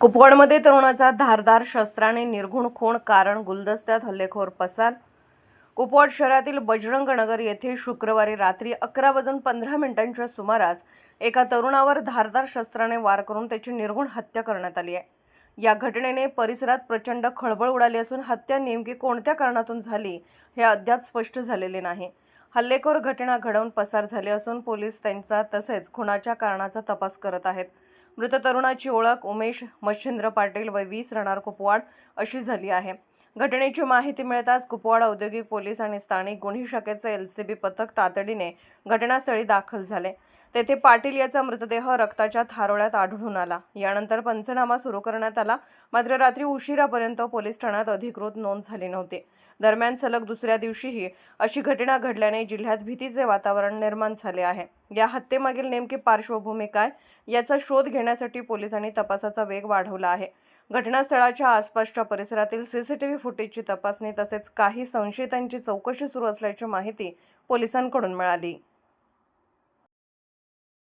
कुपवाडमध्ये तरुणाचा धारदार शस्त्राने निर्घुण खून कारण गुलदस्त्यात हल्लेखोर पसार. कुपवाड शहरातील बजरंग नगर येथे शुक्रवारी रात्री अकरा वाजून पंधरा मिनिटांच्या सुमारास एका तरुणावर धारदार शस्त्राने वार करून त्याची निर्घुण हत्या करण्यात आली आहे. या घटनेने परिसरात प्रचंड खळबळ उडाली असून हत्या नेमकी कोणत्या कारणातून झाली हे अद्याप स्पष्ट झालेले नाही. हल्लेखोर घटना घडवून पसार झाली असून पोलीस त्यांचा तसेच खुनाच्या कारणाचा तपास करत आहेत. मृत तरुणाची ओळख उमेश मच्छिंद्र पाटील व वीस राहणार कुपवाड अशी झाली आहे. घटनेची माहिती मिळताच कुपवाड औद्योगिक पोलीस आणि स्थानिक गुन्हे शाखेचे बी पथक तातडीने घटनास्थळी दाखल झाले. तेथे पाटील याचा मृतदेह रक्ताच्या थारोळ्यात आढळून आला. यानंतर पंचनामा सुरू करण्यात आला. मात्र रात्री उशिरापर्यंत पोलीस ठाण्यात अधिकृत नोंद झाली नव्हती. दरम्यान सलग दुसऱ्या दिवशीही अशी घटना घडल्याने जिल्ह्यात भीतीचे वातावरण निर्माण झाले आहे. या हत्येमागील नेमकी पार्श्वभूमी काय याचा शोध घेण्यासाठी पोलिसांनी तपासाचा वेग वाढवला आहे. घटनास्थळाच्या आसपासच्या परिसरातील सीसीटीव्ही फुटेजची तपासणी तसेच काही संशयितांची चौकशी सुरू असल्याची माहिती पोलिसांकडून मिळाली.